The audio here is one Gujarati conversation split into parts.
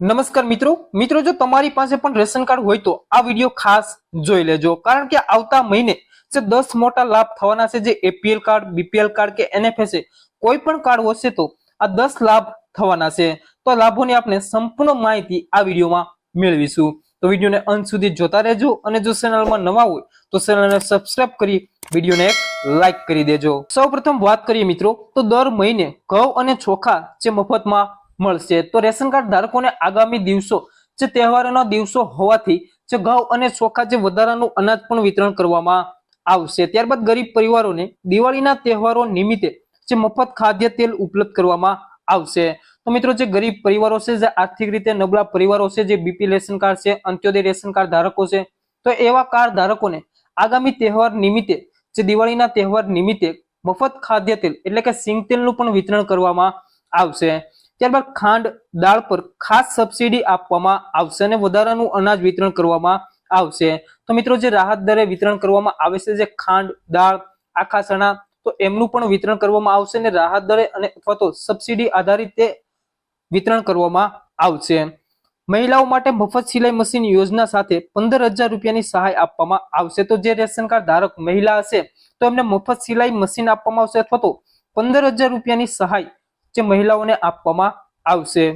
નમસ્કાર મિત્રો. મિત્રો, જો તમારી પાસે પણ રેશન કાર્ડ હોય તો આ વીડિયો ખાસ જોઈ લેજો. કારણ કે આવતા મહિને જે દસ મોટા લાભ થવાના છે, જે એપીએલ કાર્ડ બીપીએલ કાર્ડ કે એનએફએસ કોઈ પણ કાર્ડ હશે તો આ દસ લાભ થવાના છે. તો લાભોની આપણે સંપૂર્ણ માહિતી આ વિડીયોમાં મેળવીશું. તો વિડીયોને અંત સુધી જોતા રહેજો અને જો ચેનલમાં નવા હોય તો ચેનલને સબસ્ક્રાઇબ કરી વિડીયોને એક લાઈક કરી દેજો. સૌપ્રથમ વાત કરીએ મિત્રો, તો દર મહિને ઘઉં અને ચોખા જે મફતમાં મળશે. તો રેશન કાર્ડ ધારકોને આગામી દિવસો, જે તહેવારોના દિવસો હોવાથી જે ઘઉં અને ચોખા જે વધારાનું અનાજ પણ વિતરણ કરવામાં આવશે. ત્યારબાદ ગરીબ પરિવારોને દિવાળીના તહેવારો નિમિત્તે જે મફત ખાદ્ય તેલ ઉપલબ્ધ કરવામાં આવશે. તો મિત્રો, જે ગરીબ પરિવારો છે, જે આર્થિક રીતે નબળા પરિવારો છે, જે બીપી રેશન કાર્ડ છે, અંત્યોદય રેશન કાર્ડ ધારકો છે, તો એવા કાર્ડ ધારકોને આગામી તહેવાર નિમિત્તે, જે દિવાળીના તહેવાર નિમિત્તે મફત ખાદ્ય તેલ, એટલે કે સિંગ તેલનું પણ વિતરણ કરવામાં આવશે. ત્યારબાદ ખાંડ, દાળ પર ખાસ સબસિડી આપવામાં આવશે અને વધારાનું અનાજ વિતરણ કરવામાં આવશે. તો મિત્રો, જે રાહત દરે વિતરણ કરવામાં આવે છે, જે ખાંડ, દાળ, આખા ચણા તો એમનું પણ વિતરણ કરવામાં આવશે અને રાહત દરે અને અથવા તો સબસિડી આધારિત તે વિતરણ કરવામાં આવશે. મહિલાઓ માટે મફત સિલાઈ મશીન યોજના સાથે પંદર હજાર રૂપિયાની સહાય આપવામાં આવશે. તો જે રેશન કાર્ડ ધારક મહિલા હશે, તો એમને મફત સિલાઈ મશીન આપવામાં આવશે અથવા તો પંદર હજાર રૂપિયાની સહાય જે મહિલાઓને આપવામાં આવશે.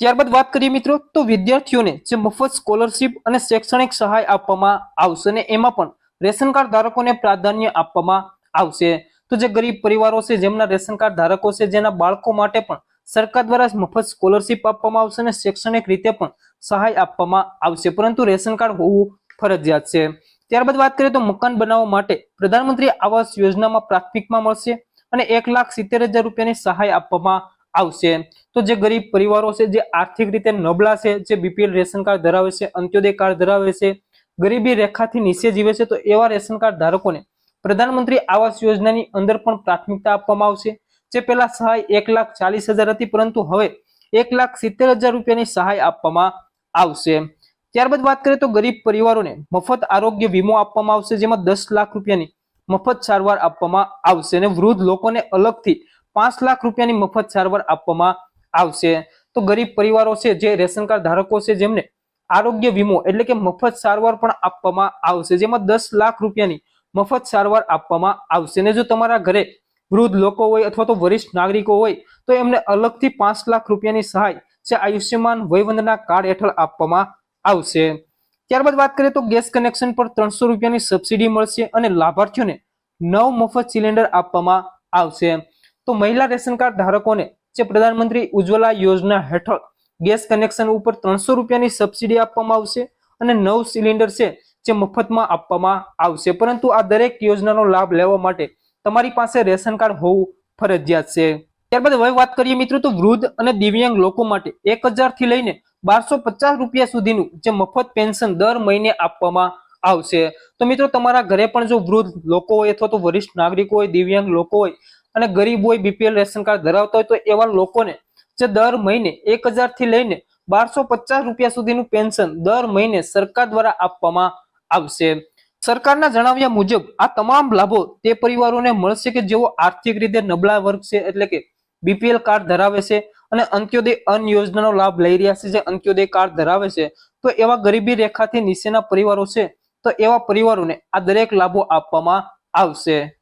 ત્યારબાદ વાત કરીએ મિત્રો, તો વિદ્યાર્થીઓને જે મફત સ્કોલરશિપ અને શૈક્ષણિક સહાય આપવામાં આવશે અને એમાં પણ રેશન કાર્ડ ધારકોને પ્રાધાન્ય આપવામાં આવશે. તો જે ગરીબ પરિવારો છે, જેમના રેશન કાર્ડ ધારકો છે, જેના બાળકો માટે પણ સરકાર દ્વારા મફત સ્કોલરશિપ આપવામાં આવશે અને શૈક્ષણિક રીતે પણ સહાય આપવામાં આવશે. પરંતુ રેશન કાર્ડ હોવું ફરજિયાત છે. ત્યારબાદ વાત કરીએ તો મકાન બનાવવા માટે પ્રધાનમંત્રી આવાસ યોજનામાં પ્રાથમિકમાં મળશે. અને એક લાખ સિત્તેર હજાર રૂપિયાની સહાય આપવામાં આવશે. તો જે ગરીબ પરિવારો છે, જે આર્થિક રીતે નબળા છે, જે બીપીએલ રેશન કાર્ડ ધરાવે છે, અંત્યોદય કાર્ડ ધરાવે છે, ગરીબી રેખાથી નીચે જીવે છે, તો એવા રેશન કાર્ડ ધારકોને પ્રધાનમંત્રી આવાસ યોજનાની અંદર પણ પ્રાથમિકતા આપવામાં આવશે. જે પેલા સહાય એક લાખ ચાલીસ હજાર હતી, પરંતુ હવે એક લાખ સિત્તેર હજાર રૂપિયાની સહાય આપવામાં આવશે. ત્યારબાદ વાત કરીએ તો ગરીબ પરિવારોને મફત આરોગ્ય વીમો આપવામાં આવશે, જેમાં દસ લાખ રૂપિયાની મફત સારવાર આપવામાં આવશે અને વૃદ્ધ લોકોને અલગથી પાંચ લાખ રૂપિયાની મફત સારવાર આપવામાં આવશે. તો ગરીબ પરિવારો છે, જે રેશન કાર્ડ ધારકો છે, જેમને આરોગ્ય વીમો એટલે કે મફત સારવાર પણ આપવામાં આવશે, જેમાં દસ લાખ રૂપિયાની મફત સારવાર આપવામાં આવશે. અને જો તમારા ઘરે વૃદ્ધ લોકો હોય અથવા તો વરિષ્ઠ નાગરિકો હોય, તો એમને અલગથી પાંચ લાખ રૂપિયાની સહાય જે આયુષ્યમાન વયવંદના કાર્ડ હેઠળ આપવામાં આવશે. ત્યારબાદ વાત કરીએ તો ગેસ કનેક્શન પર ત્રણસો રૂપિયાની સબસિડી મળશે અને લાભાર્થીઓને નવ મફત સિલિન્ડર આપવામાં આવશે. તો મહિલા રેશન કાર્ડ ધારકોને જે પ્રધાનમંત્રી ઉજ્જવલા યોજના હેઠળ ગેસ કનેક્શન ઉપર ત્રણસો રૂપિયાની સબસિડી આપવામાં આવશે અને નવ સિલિન્ડર છે જે મફતમાં આપવામાં આવશે. પરંતુ આ દરેક યોજનાનો લાભ લેવા માટે તમારી પાસે રેશન કાર્ડ હોવું ફરજિયાત છે. ત્યારબાદ હવે વાત કરીએ મિત્રો તો વૃદ્ધ અને દિવ્યાંગ લોકો માટે એક થી લઈને બારસો પચાસ રૂપિયા સુધીનું જે મફત પેન્શન દર મહિને આપવામાં આવશે. તો મિત્રો તમારા ઘરે પણ જો વૃદ્ધ લોકો હોય અથવા તો વરિષ્ઠ નાગરિકો હોય, દિવ્યાંગ લોકો હોય અને ગરીબ હોય, બીપીએલ રેશન કાર્ડ ધરાવતા હોય તો એવા લોકોને જે દર મહિને એક થી લઈને બારસો પચાસ રૂપિયા સુધીનું પેન્શન દર મહિને સરકાર દ્વારા આપવામાં આવશે. સરકારના જણાવ્યા મુજબ આ તમામ લાભો તે પરિવારોને મળશે કે જેઓ આર્થિક રીતે નબળા વર્ગ છે, એટલે કે બીપીએલ કાર્ડ ધરાવે છે અને અંત્યોદય અન્ન યોજનાનો લાભ લઈ રહ્યા છે. જે અંત્યોદય કાર્ડ ધરાવે છે, તો એવા ગરીબી રેખાથી નીચેના પરિવારો છે, તો એવા પરિવારોને આ દરેક લાભો આપવામાં આવશે.